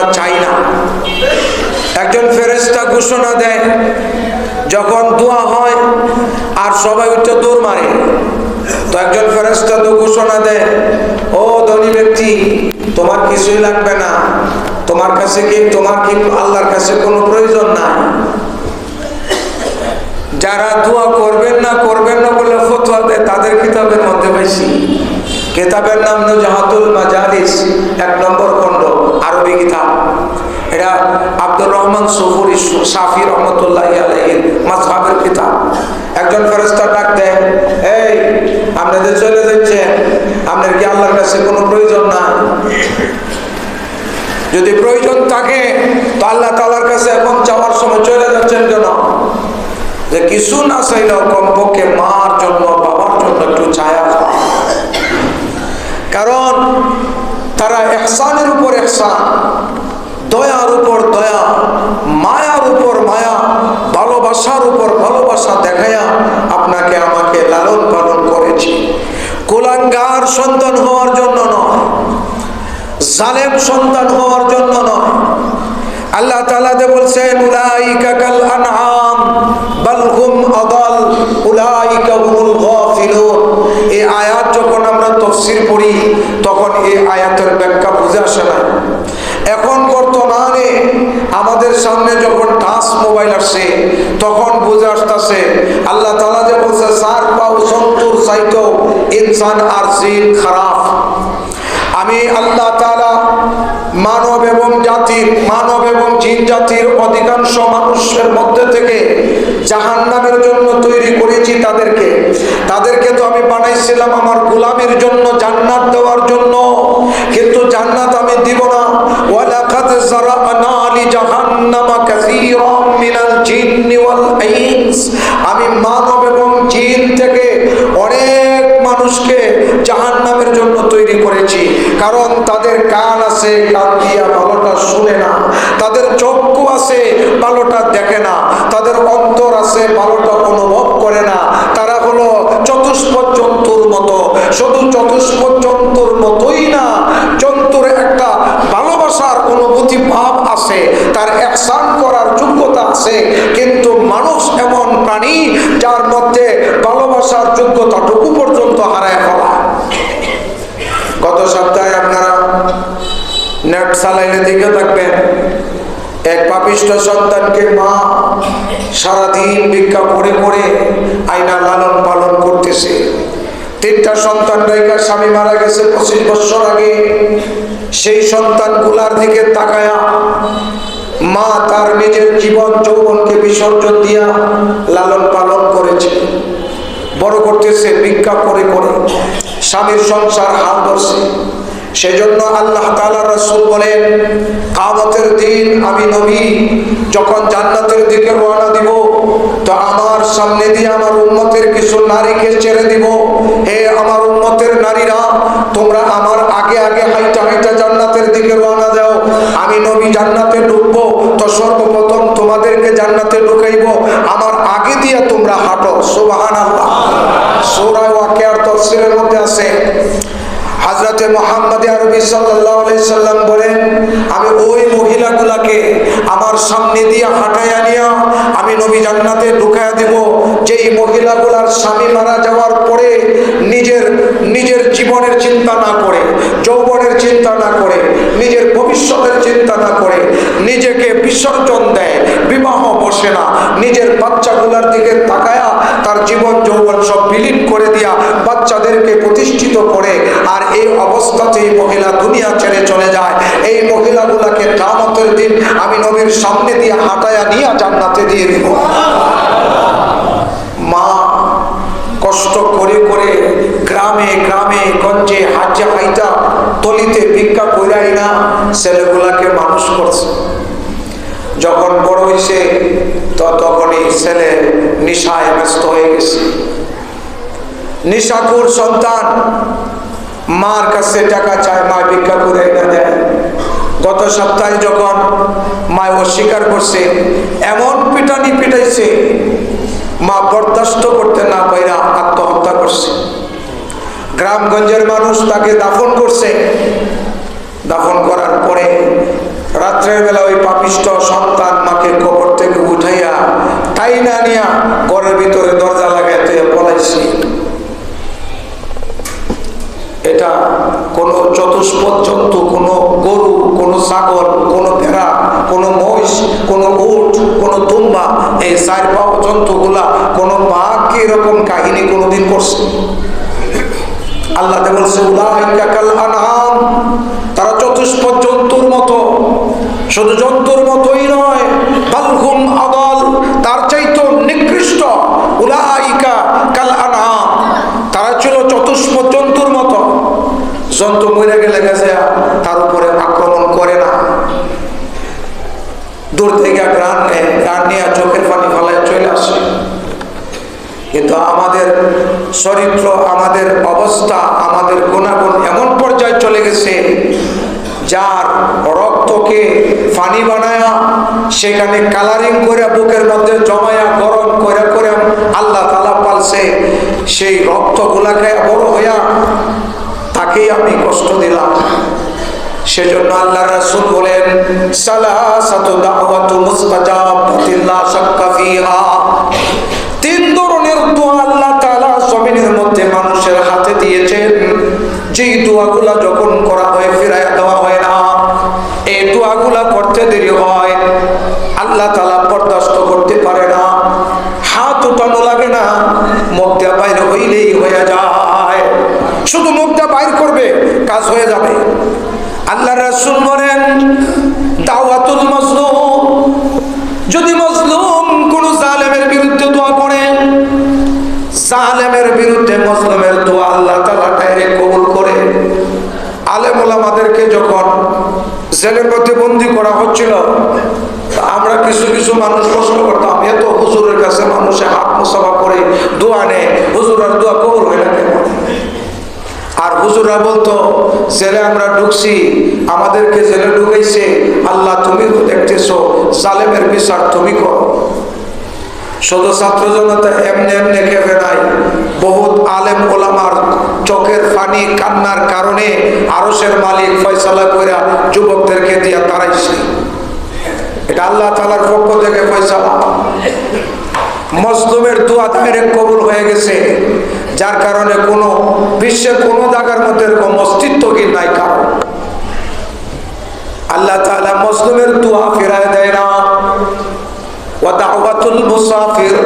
চাই না। একজন ফেরেস্তা ঘোষণা দেয়, যখন দোয়া হয় আর সবাই উঠে দৌড় মারে। তো একজন ফেরেস্তা তো ঘোষণা দেয়, ও ধনী ব্যক্তি, তোমার কিছুই লাগবে না। তোমার কাছে কি, তোমার কি আল্লাহর কাছে কোনো প্রয়োজন নাই? যারা দোয়া করবেন না করবেন না বলে ফতোয়া দেয়, তাদের কিতাবের মধ্যে বেশি। কিতাবের নাম নজাহাতুল মাজালিস, এক নম্বর খণ্ড। আরবি কিতাব। এটা আব্দুর রহমান সফুরি সাফি রহমতুল্লাহ আলহির মাসহাবের কিতাব। একজন ফেরস্তা ডাক দেয়, এই আপনাদের চলে যাচ্ছেন, আপনার কি আল্লাহর কাছে কোনো প্রয়োজন নাই? যদি প্রয়োজন থাকে, তো আল্লাহ তালার কাছে এখন যাওয়ার সময় চলে যাচ্ছেন কেন? যে কিছু না চাইলেও কমপক্ষে মার জন্য, বাবার জন্য একটু ছায়া কারণ তারা এহসানের উপর এহসান দয়ার উপর দয়া, মায়ার উপর মায়া, ভালোবাসার উপর ভালোবাসা দেখায়া আপনাকে আমাকে লালন পালন করেছে। কুলাঙ্গার সন্তান হওয়ার জন্য নয়, জালেম সন্তান হওয়ার জন্য নয়। আল্লাহ তালাতে বলছেন, উলাইকা কাল আনআম, বাল হুম আদাল হুমুল গাফিলুন। তাফসীর পড়ি, তখন এই আয়াতের ব্যাখ্যা বুঝে আসে না। এখন বর্তমানে আমাদের সামনে যখন টাচ মোবাইল আসছে তখন বুঝে আসতেছে, আল্লাহ তালা যে বলছে, সার পাও সন্তুর চাইতো ইনসান আর জিন খারাপ। আমি আল্লাহ তালা মানব এবং জাতির, মানব এবং জিন জাতির অধিকাংশ মানুষের মধ্যে থেকে জাহান নামের জন্য তৈরি করেছি তাদেরকে। আমি বানাইছিলাম আমার গোলামের জন্য, জান্নাত দেওয়ার জন্য। কিন্তু জান্নাত আমি দিব না। ওয়ালাকাদ জারানা লিজাহান্নামা কাসীরাম মিনাল জিন্নি ওয়াল আমি মানব এবং জিন থেকে অনেক মানুষকে জাহান্নামের জন্য তৈরি করেছি। কারণ তাদের কান আছে, কান দিয়া ভালোটা শুনে না। তাদের চক্ষু আছে, ভালোটা দেখে না। তাদের অন্তর আছে, ভালোটা অনুভব করে না। আছে তার একসান করার যোগ্যতা আছে। কিন্তু মানুষ এমন প্রাণী যার মধ্যে ভালোবাসার যোগ্যতাটুকু পর্যন্ত হারায় ফেলা। গত সপ্তাহে আপনারা নেট চালাইলে দেখে থাকবেন, এক পাপিষ্ট সন্তানকে মা সারাদিন ভিক্ষা করে করে আইনা লালন পালন করতেছে। তিনটা সন্তান রেখা স্বামী মারা গেছে পঁচিশ বছর আগে। সেই সন্তানগুলার দিকে তাকায়া মা তার নিজের জীবন যৌবনকে বিসর্জন দিয়া লালন পালন করেছে। বড় করতেছে, ভিক্ষা করে করে। স্বামীর সংসার হাল ধরছে। সেজন্য আল্লাহ তালা রসুল বলেন, কামতের দিন আমি নবী, যখন জান্নাতের দিকে রওনা দিব, তো আমার সামনে দিয়ে আমার উন্মতের কিছু নারীকে ছেড়ে দিব। হে আমার উন্মতের নারীরা তোমরা আমার আগে আগে হাইটা হাইটা জান্নাতের দিকে রওনা দাও। আমি নবী জান্নাতে ঢুকবো, তো সর্বপ্রথম তোমাদেরকে জান্নাতে ঢুকাইব। আমার আগে দিয়ে তোমরা হাঁটো সুবাহান আল্লাহ সৌরা ওয়াকিয়ার তফসিলের মধ্যে আছে। হাজরতে মোহাম্মদ আরবি সাল্লাহ সাল্লাম বলেন, আমি ওই মহিলাগুলাকে আমার সামনে দিয়ে হাঁটাইয়া নিয়া আমি নবী জান্নাতে ঢুকাইয়া দিব। যেই মহিলাগুলার স্বামী মারা যাওয়ার পরে নিজের জীবনের চিন্তা না করে, যৌবনের চিন্তা না করে, নিজের ভবিষ্যতের চিন্তা না করে, নিজেকে বিসর্জন দেয়, বিবাহ বসে না, নিজের বাচ্চাগুলার দিকে তাকায়া তার জীবন যৌবন সব বিলীন করে দিয়া বাচ্চাদেরকে প্রতিষ্ঠিত করে, আর এই অবস্থাতেই মহিলা দুনিয়া ছেড়ে চলে যায়। এই মহিলাগুলাকে কামতের দিন আমি নবীর সামনে দিয়ে হাঁটায়া নিয়ে জান্নাতে দিয়ে দিব। মা, কষ্ট করে করে গ্রামে গ্রামে, গঞ্জে হাজা হাইটা তলিতে ভিক্ষা কইরাই না, ছেলেগুলাকে মানুষ করছে। যখন বড় হয়েছে তখনই ছেলে নিশায় ব্যস্ত হয়ে গেছে। নিশাকুর সন্তান মার কাছে টাকা চায় মা ভিক্ষা করে না দেয়। গত সপ্তাহে যখন মা অস্বীকার করছে, এমন পিটানি পিটাইছে মা বরদাস্ত করতে না পাইরা আত্মহত্যা করছে গ্রামগঞ্জের মানুষ তাকে দাফন করছে। দাফন করার পরে রাত রাত্রের বেলা ওই পাপিষ্ট সন্তান মাকে কবর থেকে উঠাইয়া তাই না নিয়া ঘরের ভিতরে দরজা লাগাইতে পলাইছি এটা কোনো চতুষ্পদ জন্তু, কোনো গরু, কোনো ছাগল, কোনো ভেড়া, কোনো মহিষ, কোনো উট, কোনো দুম্বা এই চার পাও জন্তুগুলা কোনো বাঘ এরকম কাহিনী কোনোদিন করছে? আল্লাহ বলছে আনআম তারা চতুষ্পদ জন্তুর মতো, শুধু জন্তুর মতোই নয় বালহুম আদাল, তার চাইতো নিকৃষ্ট। উলাইকা কাল আনআম তারা ছিল চতুষ্পদ জন্তুর মতো। জন্তু মরে গেলে গেছে তার উপরে আক্রমণ করে না। দূর থেকে গ্রান নিয়ে চোখের পানি ফলায় চলে আসে কিন্তু আমাদের চরিত্র, আমাদের অবস্থা, আমাদের গুণাগুণ এমন পর্যায়ে চলে গেছে, যার রক্তকে পানি বানায়া, সেখানে কালারিং করে বুকের মধ্যে জমায়া, গরম করে করে আল্লাহ তালা পালছে সেই রক্তগুলাকে বড় হইয়া তাকেই আমি কষ্ট দিলাম। সেজন্য আল্লাহ রাসূল বলেন, সালাসাতু দাওয়াতু মুস্তাজাবাতিন লা শাক্কা ফিহা তিন ধরনের দোয়া আল্লাহ তাআলা জমিনের মধ্যে মানুষের হাতে দিয়েছেন। যেই দোয়াগুলা যখন করা হয় ফিরায় দেওয়া হয় না, এই দোয়াগুলা করতে দেরি হয়। আল্লাহ তালা বরদাস্ত করতে পারে না। হাত উঠানো লাগে না মুখটা বাইরে হইলেই হয়ে যায়। শুধু মুখটা বাইর করবে, কাজ হয়ে যাবে। আল্লাহ রাসূল বলেন মজলুমের দোয়া আল্লাহ তাআলা ডাইরেক্ট কবুল করে। আলেম ওলামাদেরকে যখন মধ্যে বন্দি করা হচ্ছিল আমরা কিছু কিছু মানুষ প্রশ্ন করতাম। এত হুজুরের কাছে মানুষে হাত মুসাফা করে দোয়া নেয়, হুজুরের দোয়া কবুল হয় না কেন? আর হুজুরা বলতো, জেলে আমরা ঢুকছি, আমাদেরকে জেলে ঢুকাইছে। আল্লাহ তুমি দেখতেছো, জালেমের বিচার তুমি করো। শুধু ছাত্র জনতা এমনি এমনি খেপে নাই বহুত আলেম ওলামার চোখের পানি কান্নার কারণে আরসের মালিক ফয়সালা কইরা যুবকদেরকে দিয়া তারাইছে এটা আল্লাহ তালার পক্ষ থেকে ফয়সালা। মজলুমের দোয়া ডাইরেক্ট কবুল হয়ে গেছে। যার কারণে কোনো বিশ্বের কোনো জায়গার মধ্যে এরকম অস্তিত্বহীন নাই কারণ আল্লাহ তাআলা মজলুমের দোয়া ফেরায় দেয় না। ওয়া দাওয়াতুল মুসাফির,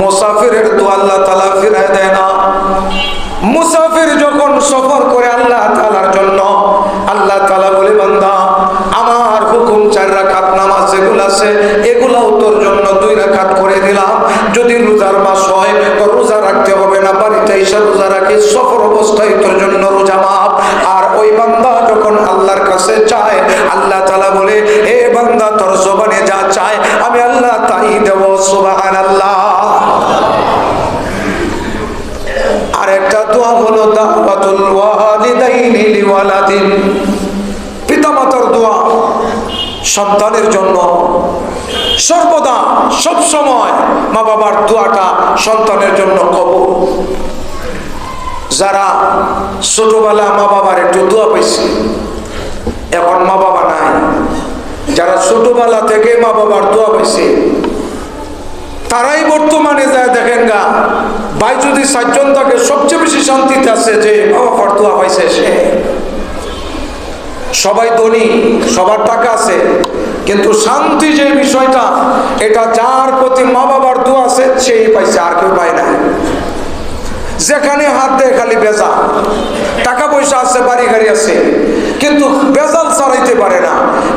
মুসাফিরের দোয়া আল্লাহ তাআলা ফেরায় দেয় না। মুসাফির যখন সফর করে আল্লাহ তাআলার জন্য, আল্লাহ তাআলা বলে, বান্দা, আমার হুকুম চার রাকাত নামাজ যেগুলো আছে, এগুলাও তোর জন্য দুই রাকাত করে দিলাম। যদি রোজার মাস হয়, তো রোজা রাখতে হবে না, বাড়িতে এসে রোজা রাখি সফর অবস্থায় তোর জন্য রোজা মাপ। আর ওই বান্দা যখন আল্লাহর কাছে চায় আল্লাহ তালা বলে এ বান্দা, তোর জবানে যা চায়, আমি আল্লাহ তাই দেব, সুবহানাল্লাহ। আর একটা দোয়া হলো, দাওয়াতুল ওয়ালিদাইনি লিওয়ালাদিন। পিতামাতার দোয়া, সন্তানের জন্য। সর্বদা সব সময় মা বাবার দোয়াটা সন্তানের জন্য কবুল। যারা ছোটবেলা মা বাবার একটু দোয়া পাইছে, এখন মা বাবা নাই। যারা ছোটবেলা থেকে মা বাবার দোয়া পাইছে, তারাই বর্তমানে যায় দেখেন গা, ভাই যদি সাতজন থাকে, সবচেয়ে বেশি শান্তিতে আছে যে বাবা ফরতুয়া পাইছে সে। সবাই ধনী, সবার টাকা আছে, কিন্তু শান্তি যে বিষয়টা, এটা যার প্রতি মা বাবার দোয়া আছে, সেই পাইছে, আর কেউ পায় না যেখানে হাত দেয় খালি বেজা টাকা পয়সা আছে, বাড়ি গাড়ি আছে। কিন্তু বেজাল ছাড়াইতে পারে না।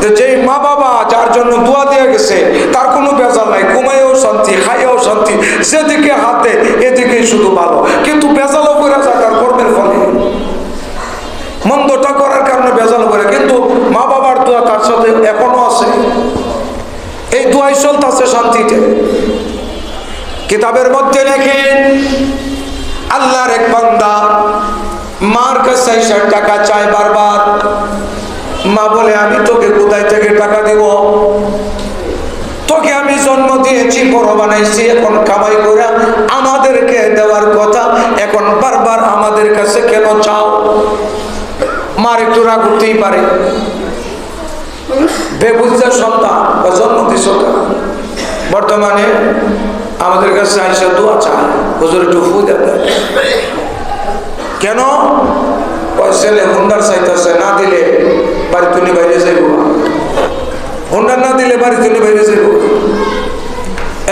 যে যেই মা বাবা যার জন্য দোয়া দিয়ে গেছে, তার কোনো বেজাল নাই। ঘুমাইও শান্তি, খাইয়াও শান্তি। যেদিকে হাত দেয়, এদিকেই শুধু ভালো। কিন্তু বেজালও করে যায় তার কর্মের ফলে। মন্দটা করার কারণে বেজাল করে কিন্তু মা বাবার দোয়া তার সাথে এখনও আছে। এই দোয়াই চলতেছে শান্তিতে। কিতাবের মধ্যে লেখেন আল্লাহর এক বান্দা মার কাছে টাকা চায় বারবার। মা বলে, আমি তোকে কোথায় থেকে টাকা দিব? তোকে আমি জন্ম দিয়েছি, বড় বানাইছি, এখন কামাই করে আমাদেরকে দেওয়ার কথা, এখন বারবার আমাদের কাছে কেন চাও? মার একটু রাগ উঠতেই পারে। বেবুজার সন্তান, বা জন্ম বর্তমানে আমাদের কাছে আইসা দোয়া চায়। হুজুর একটু ফু দেয় কেন? ওই ছেলে, হুন্ডার চাইতেছে, না দিলে বাড়ি তুলি বাইরে যাইব হুন্ডার না দিলে বাড়ি তুলি বাইরে যাইব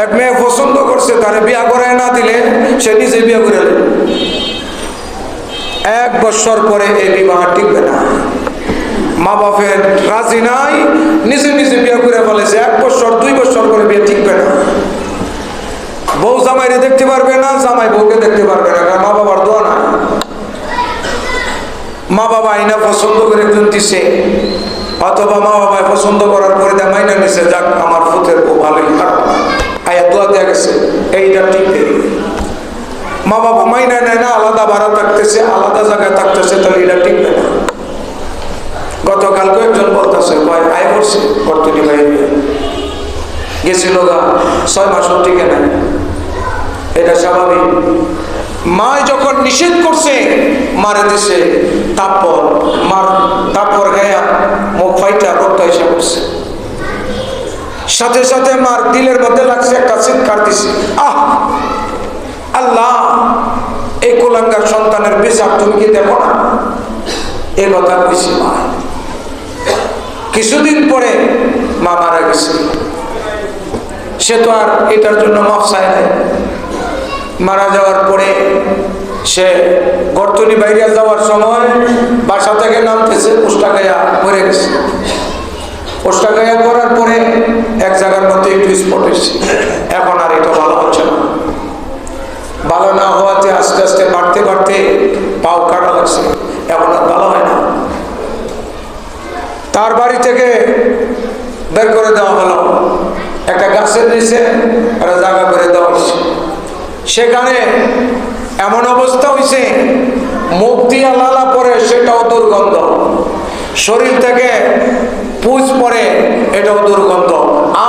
এক মেয়ে পছন্দ করছে, তারে বিয়া করে না দিলে সে নিজে বিয়া করে এক বছর পরে এই বিবাহ টিকবে না। মা বাপের রাজি নাই, নিজে নিজে বিয়া করে ফেলেছে। এক বছর, দুই বছর করে বিয়ে টিকবে না। বউ জামাইরে দেখতে পারবে না, জামাই বউকে দেখতে পারবে না, কারণ মা বাবার দোয়া না মা বাবা আইনা পছন্দ করে একজন দিছে অথবা মা বাবা পছন্দ করার পরে দেয় মাইনা নিছে, যাক, আমার ফুতের বউ ভালোই খারাপ। আয়া দোয়া দেয়া গেছে, এইটা ঠিক নেই। মা বাবা মাইনা নেয় না, আলাদা ভাড়া থাকতেছে, আলাদা জায়গায় থাকতেছে, তাহলে এটা ঠিক না গতকাল কয়েকজন বলতেছে, কয়, আয় করছে, কর্তনি বাইরে গেছিল গা, ছয় মাস টিকে নাই। এটা স্বাভাবিক। মা যখন নিষেধ করছে, মারে দিছে, তারপর মার, তারপর গায়া মুখ ফাইটা রক্ত এসে করছে সাথে সাথে মার দিলের মধ্যে লাগছে একটা চিৎকার দিছে, আহ! আল্লাহ, এই কোলাঙ্গার সন্তানের বিচার তুমি কি দেখো না? এ কথা কইছি মা কিছুদিন পরে মা মারা গেছে। সে তো আর এটার জন্য মাফ চায় নাই। মারা যাওয়ার পরে সে গর্তনি বাইরে যাওয়ার সময় বাসা থেকে নামতেছে পোস্টাগায়া মরে গেছে। পোস্টাগায়া করার পরে এক জায়গার মধ্যে একটু স্পট এসেছে। এখন আর এটা ভালো হচ্ছে না। ভালো না হওয়াতে আস্তে আস্তে বাড়তে বাড়তে পাও কাটা লাগছে। এখন আর ভালো হয় না। তার বাড়ি থেকে বের করে দেওয়া হলো। একটা গাছের নিচে একটা জায়গা করে দেওয়া হয়েছে। সেখানে এমন অবস্থা হয়েছে, মুখ দিয়া লালা পরে সেটাও দুর্গন্ধ। শরীর থেকে পুজ পরে এটাও দুর্গন্ধ।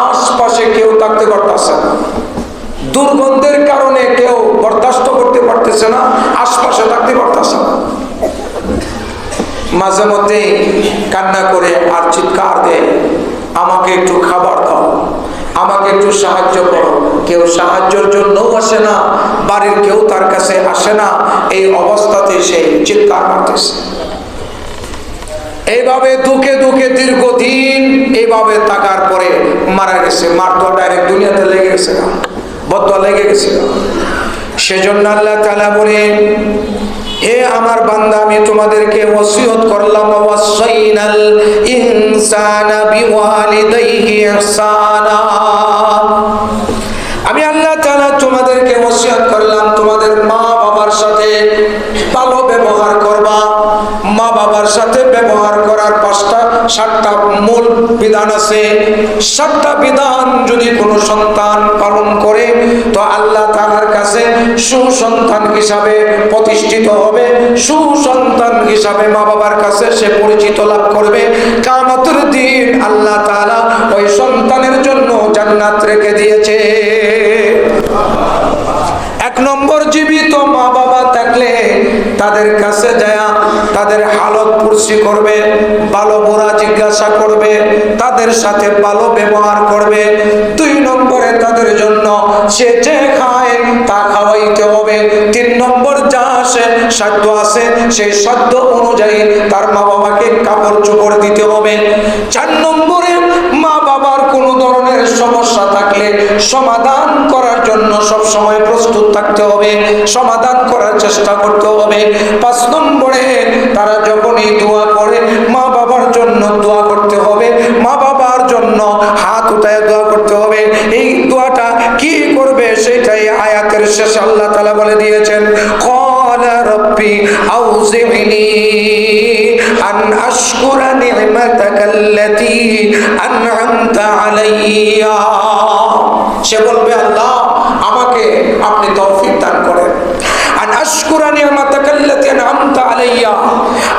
আশপাশে কেউ থাকতে পারতেছে না। দুর্গন্ধের কারণে কেউ বরদাস্ত করতে পারতেছে না, আশপাশে থাকতে পারতেছে না। মাঝে মধ্যে কান্না করে আর চিৎকার দেয়, আমাকে একটু খাবার দাও, আমাকে একটু সাহায্য করো। কেউ সাহায্যের জন্যও আসে না, বাড়ির কেউ তার কাছে আসে না, এই অবস্থাতে সে চিৎকার করতেছে এইভাবে দুঃখে দুঃখে দীর্ঘদিন এইভাবে থাকার পরে মারা গেছে, মার তো ডাইরেক্ট দুনিয়াতে লেগে গেছে না বদ্ধ লেগে গেছে সেজন্য আল্লাহ তালা বলে, হে আমার বান্দা, আমি তোমাদেরকে ওসিয়ত করলাম, ওয়াসাইনাল ইনসানা বিওয়ালিদাইহি ইহসানা। তোমাদেরকে ওসিয়ত করলাম, তোমাদের মা বাবার সাথে ভালো ব্যবহার করবা। মা বাবার সাথে ব্যবহার করার পাঁচটা, সাতটা মূল বিধান আছে। সাতটা বিধান যদি কোনো সন্তান পালন করে, তো আল্লাহ তাআলার কাছে সুসন্তান হিসাবে প্রতিষ্ঠিত হবে। সুসন্তান হিসাবে মা বাবার কাছে সে পরিচিত লাভ করবে। কামতের দিন আল্লাহ তাআলা ওই সন্তানের জন্য জান্নাত রেখে দিয়েছে এক নম্বর জীবিত মা বাবা থাকলে তাদের কাছে যায়, তাদের হালত পুরসি করবে ভালো বোরা জিজ্ঞাসা করবে, তাদের সাথে ভালো ব্যবহার করবে। দুই নম্বরে তাদের জন্য সে যে খায়, তা খাওয়াইতে হবে। তিন নম্বর যা আসে, সাধ্য আছে, সেই সাধ্য অনুযায়ী তার মা বাবাকে কাপড় চোপড় দিতে হবে। চার নম্বরে মা বাবার কোনো ধরনের সমস্যা থাকলে সমাধান করার জন্য সব সময় প্রস্তুত থাকতে হবে সমাধান করার চেষ্টা করতে হবে পাঁচ নম্বরে তারা যখনই দোয়া করে মা বাবার জন্য দোয়া করতে হবে মা বাবার জন্য হাত উঠায় দোয়া করতে হবে এই দোয়াটা কি করবে সেটাই আয়াতের শেষে আল্লাহ তালা বলে দিয়েছেন قال ربي أوزعني أن أشكر نعمتك التي أنعمت সে বলবে, আল্লাহ, আমাকে আপনি তৌফিক দান করেন।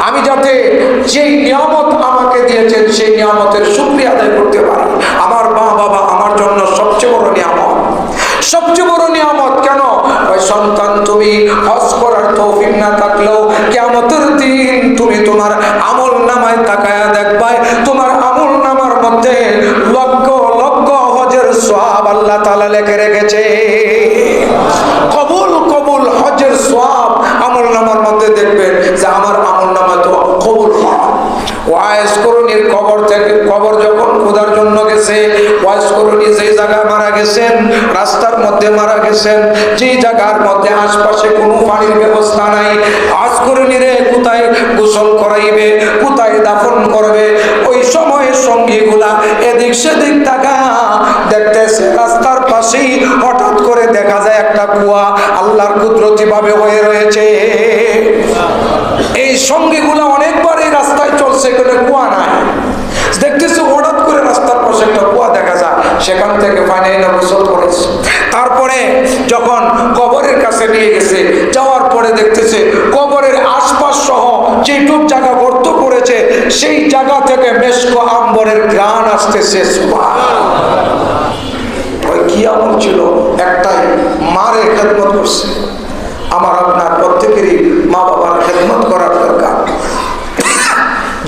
আমি যাতে যেই নিয়ামত আমাকে দিয়েছেন, সেই নিয়ামতের শুকরিয়া আদায় করতে পারি। আমার মা বাবা আমার জন্য সবচেয়ে বড় নিয়ামত। সবচেয়ে বড় নিয়ামত কেন? ওই সন্তান তুমি হজ করার তৌফিক না থাকলেও কেমতের দিন তুমি তোমার আমল নামায় তাকায়া দেখবায় সব আল্লাহ তালা লেখে রেখেছে। কবুল কবুল হজের সব আমল নামার মধ্যে দেখবেন যে আমার আমল নামা তো কবুল থেকে যখন জন্য গেছে যে জায়গায় মারা গেছেন, রাস্তার মধ্যে মারা গেছেন যে জায়গার মধ্যে আশপাশে কোনো পানির ব্যবস্থা নাই কোথায় গোসল করাইবে, কোথায় দাফন করবে, ওই সময়ের সঙ্গীগুলা এদিক সেদিক টাকা দেখতেছে, রাস্তার পাশেই হঠাৎ করে দেখা যায় একটা কুয়া আল্লাহর কুদরতি ভাবে হয়ে রয়েছে। এই সঙ্গীগুলা অনেকবার এই রাস্তায় চলছে কোনো কুয়া নাই। দেখতেছে, হঠাৎ করে রাস্তার পাশে একটা কুয়া দেখা যায়, সেখান থেকে পানি এনে গোসল করেছে। তারপরে যখন কবরের কাছে নিয়ে গেছে। যাওয়ার পরে দেখতেছে কবরের আশপাশ সহ যেটুক জায়গা গর্ত করেছে, সেই জায়গা থেকে মেশকো আম্বরের গ্রান আসতেছে করছে। আমার আপনার প্রত্যেকেরই মা বাবার করার দরকার।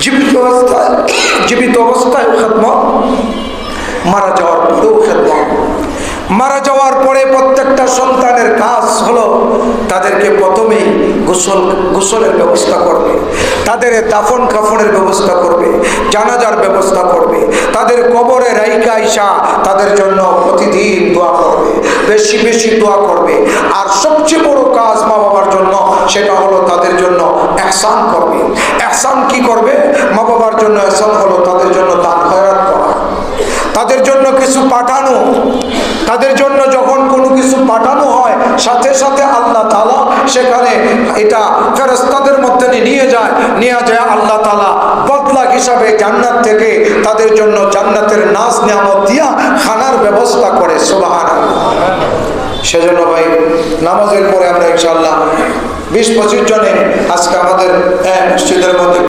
জীবিত অবস্থায় জীবিত অবস্থায় খেদমত। মারা যাওয়ার পরেও খেদমত মারা যাওয়ার পরে প্রত্যেকটা সন্তানের কাজ হলো তাদেরকে প্রথমেই গোসল, গোসলের ব্যবস্থা করবে। তাদের দাফন কাফনের ব্যবস্থা করবে, জানাজার ব্যবস্থা করবে। তাদের কবরে রাইকা আইসা তাদের জন্য প্রতিদিন দোয়া করবে, বেশি বেশি দোয়া করবে। আর সবচেয়ে বড় কাজ মা বাবার জন্য সেটা হলো তাদের জন্য এহসান করবে। এহসান কি করবে? মা বাবার জন্য এহসান হলো তাদের জন্য দান খয়রাত করা। তাদের জন্য কিছু পাঠানো, তাদের জন্য কিছু পাঠানো হয় সাথে সাথে আল্লাহ তালা সেখানে এটা ফেরস্তাদের মধ্যে নিয়ে যায় নিয়ে যায় আল্লাহ তালা বদলা হিসাবে জান্নাত থেকে তাদের জন্য জান্নাতের নাচ নিয়ামত দিয়া খানার ব্যবস্থা করে সোবাহান সেজন্য ভাই নামাজের পরে আমরা ইনশাল্লাহ বিশ পঁচিশ জনে আজকে আমাদের আহ, মসজিদের মধ্যে